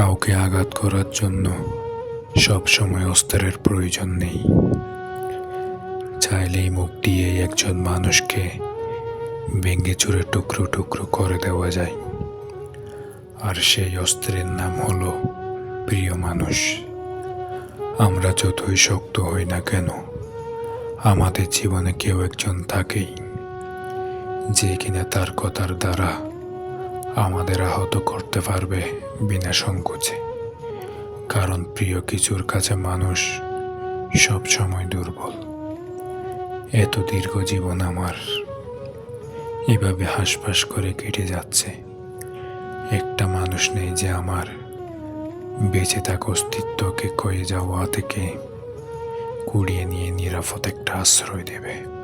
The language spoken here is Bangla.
কাউকে আঘাত করার জন্য সব সময় অস্ত্রের প্রয়োজন নেই। চাইলেই মুখ দিয়ে একজন মানুষকে ভেঙে চুরে টুকরো টুকরো করে দেওয়া যায়। আর সেই অস্ত্রের নাম হলো প্রিয় মানুষ। আমরা যতই শক্ত হই না কেন, আমাদের জীবনে কেউ একজন থাকেই, যে কিনা তার কথার দ্বারা আমাদের আহত করতে পারবে বিনা সংকোচে। কারণ প্রিয় কিছুর কাছে মানুষ সব সময় দুর্বল। এত দীর্ঘ জীবন আমার এভাবে হাসপাস করে কেটে যাচ্ছে। একটা মানুষ নেই যে আমার বেঁচে থাকা অস্তিত্বকে কয়ে যাওয়া থেকে কুড়িয়ে নিয়ে নিরাপদ একটা আশ্রয় দেবে।